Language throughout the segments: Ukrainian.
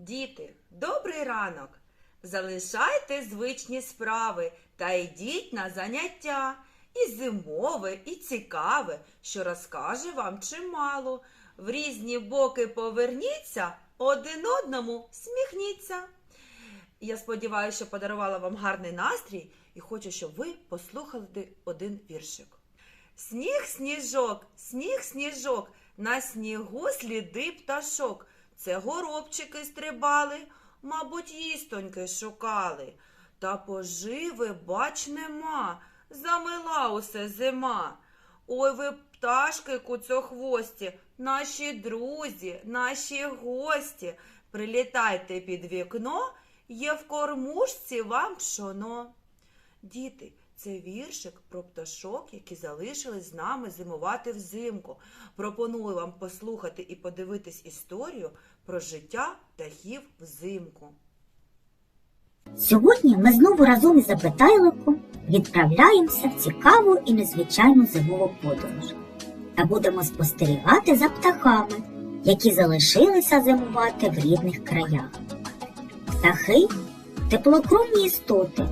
Діти, добрий ранок! Залишайте звичні справи та йдіть на заняття. І зимове, і цікаве, що розкаже вам чимало. В різні боки поверніться, один одному сміхніться. Я сподіваюся, що подарувала вам гарний настрій і хочу, щоб ви послухали один віршик. Сніг, сніжок, сніг, сніжок, на снігу сліди пташок. Це горобчики стрибали, мабуть, їстоньки шукали. Та поживи, бач, нема, замила усе зима. Ой ви пташки куцохвості, наші друзі, наші гості. Прилітайте під вікно, є в кормушці вам пшоно. Діти, це віршик про пташок, які залишились з нами зимувати взимку. Пропоную вам послухати і подивитись історію про життя птахів взимку. Сьогодні ми знову разом із Запитайликом відправляємося в цікаву і незвичайну зимову подорож та будемо спостерігати за птахами, які залишилися зимувати в рідних краях. Птахи теплокровні істоти,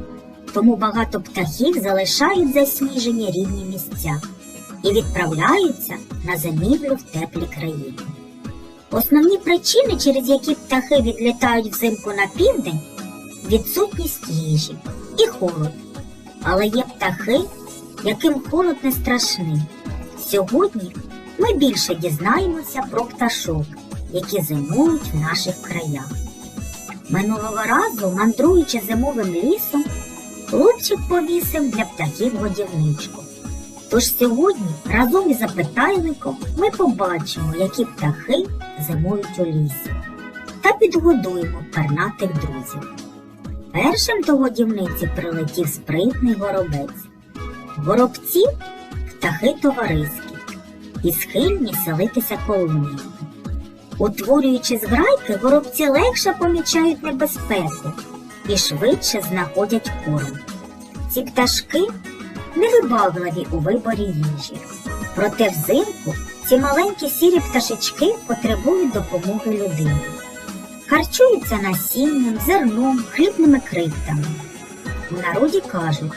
тому багато птахів залишають засніжені рідні місця і відправляються на зимівлю в теплі країни. Основні причини, через які птахи відлітають взимку на південь, відсутність їжі і холод. Але є птахи, яким холод не страшний. Сьогодні ми більше дізнаємося про пташок, які зимують в наших краях. Минулого разу, мандруючи зимовим лісом, хлопчик повісив для птахів годівничку. Тож сьогодні разом із запитальником ми побачимо, які птахи зимують у лісі, та підгодуємо пернатих друзів. Першим до годівниці прилетів спритний горобець. Горобці птахи товариські і схильні селитися колоніями. Утворюючи зграйки, горобці легше помічають небезпеку і швидше знаходять корм. Ці пташки невибагливі у виборі їжі. Проте взимку ці маленькі сірі пташечки потребують допомоги людини. Харчуються насінням, зерном, хлібними крихтами. У народі кажуть,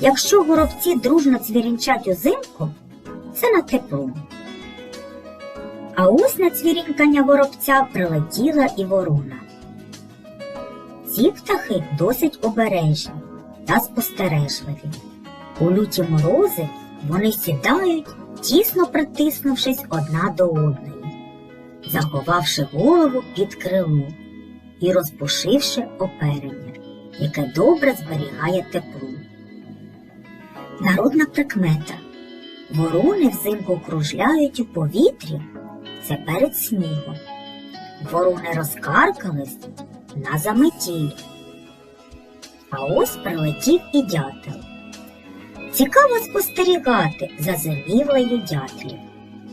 якщо горобці дружно цвірінчать узимку, це на тепло. А ось на цвірінькання горобця прилетіла і ворона. Ці птахи досить обережні та спостережливі. У люті морози вони сідають, тісно притиснувшись одна до одної, заховавши голову під крило і розпушивши оперення, яке добре зберігає тепло. Народна прикмета. Ворони взимку кружляють у повітрі, це перед снігом. Ворони розкаркались на заметіль. А ось прилетів і дятел. Цікаво спостерігати за зимівлею дятлів.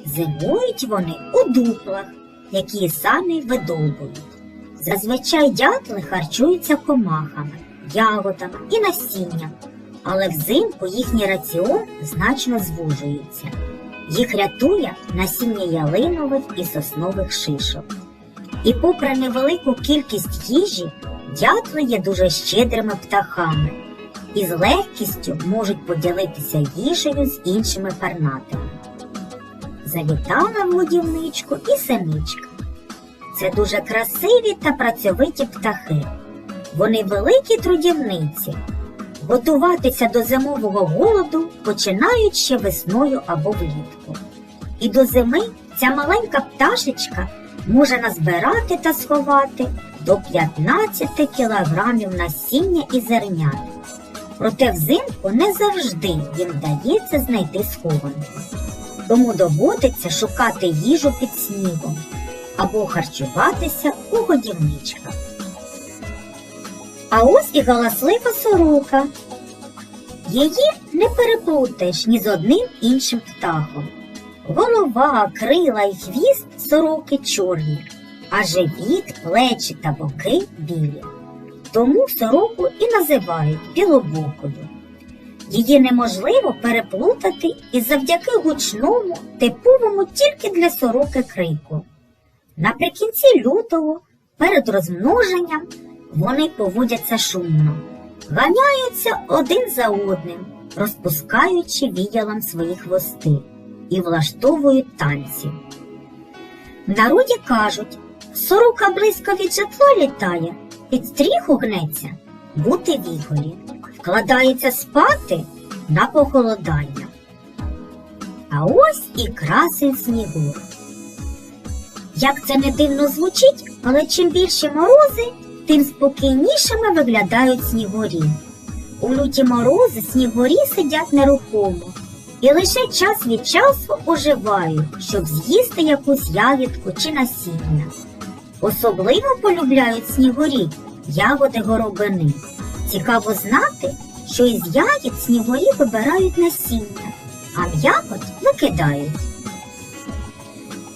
Зимують вони у дуплах, які самі видовбують. Зазвичай дятли харчуються комахами, ягодами і насінням, але взимку їхній раціон значно звужується. Їх рятує насіння ялинових і соснових шишок. І попри невелику кількість їжі, дятли є дуже щедрими птахами і з легкістю можуть поділитися їжею з іншими пернатими. Завітала в годівничку і самічка. Це дуже красиві та працьовиті птахи. Вони великі трудівниці. Готуватися до зимового голоду починають ще весною або влітку. І до зими ця маленька пташечка може назбирати та сховати до 15 кілограмів насіння і зернят. Проте взимку не завжди їм вдається знайти схованку. Тому доводиться шукати їжу під снігом або харчуватися у годівничках. А ось і галаслива сорока. Її не переплутаєш ні з одним іншим птахом. Голова, крила і хвіст сороки чорні, а живіт, плечі та боки білі. Тому сороку і називають білобокою. Її неможливо переплутати і завдяки гучному, типовому тільки для сороки крику. Наприкінці лютого Перед розмноженням вони поводяться шумно, ганяються один за одним, розпускаючи віялом свої хвости і влаштовують танці. В народі кажуть, сорока близько від житла літає, під стріху гнеться, бути віголі, вкладається спати на похолодання. А ось і красень снігур. Як це не дивно звучить, але чим більше морози, тим спокійнішими виглядають снігурі. У люті морози снігурі сидять нерухомо і лише час від часу оживають, щоб з'їсти якусь ягідку чи насіння. Особливо полюбляють снігурі ягоди горобини. Цікаво знати, що із ягід снігурі вибирають насіння, а м'якоть викидають.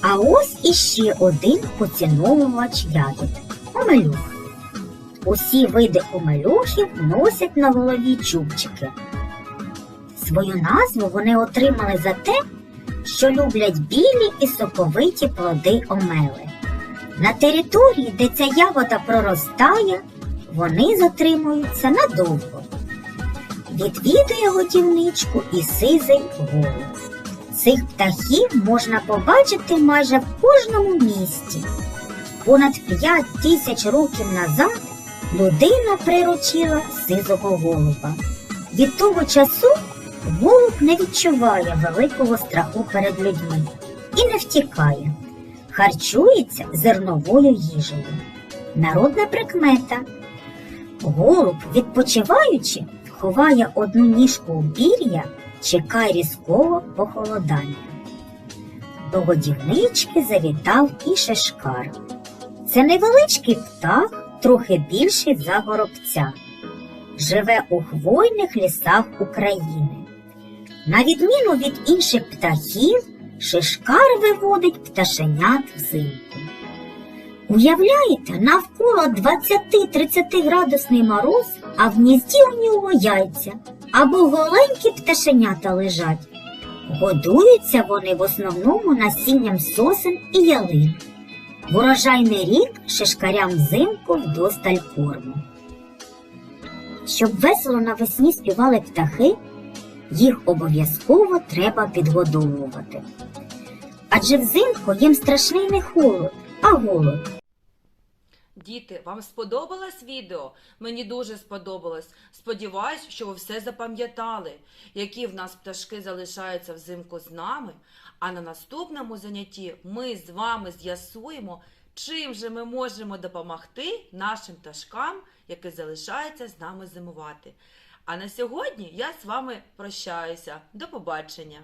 А ось іще один поціновувач ягід омелюх. Усі види омелюхів носять на голові чубчики. Свою назву вони отримали за те, що люблять білі і соковиті плоди омели. На території, де ця ягода проростає, вони затримуються надовго. Відвідує годівничку і сизий голуб. Цих птахів можна побачити майже в кожному місті. Понад п'ять тисяч років назад людина приручила сизого голуба. Від того часу голуб не відчуває великого страху перед людьми і не втікає, харчується зерновою їжею. Народна прикмета. Голуб, відпочиваючи, ховає одну ніжку у бір'я, чекає різкого похолодання. До годівнички завітав і шишкар. Це невеличкий птах, трохи більший за горобця. Живе у хвойних лісах України. На відміну від інших птахів, шишкар виводить пташенят взимку. Уявляєте, навколо 20-30 градусний мороз, а в гнізді у нього яйця або голенькі пташенята лежать. Годуються вони в основному насінням сосен і ялин. В урожайний рік шишкарям взимку вдосталь корму. Щоб весело навесні співали птахи, їх обов'язково треба підгодовувати. Адже взимку їм страшний не холод, а голод. Діти, вам сподобалось відео? Мені дуже сподобалось. Сподіваюсь, що ви все запам'ятали, які в нас пташки залишаються взимку з нами. А на наступному занятті ми з вами з'ясуємо, чим же ми можемо допомогти нашим пташкам, які залишаються з нами зимувати. А на сьогодні я з вами прощаюся. До побачення!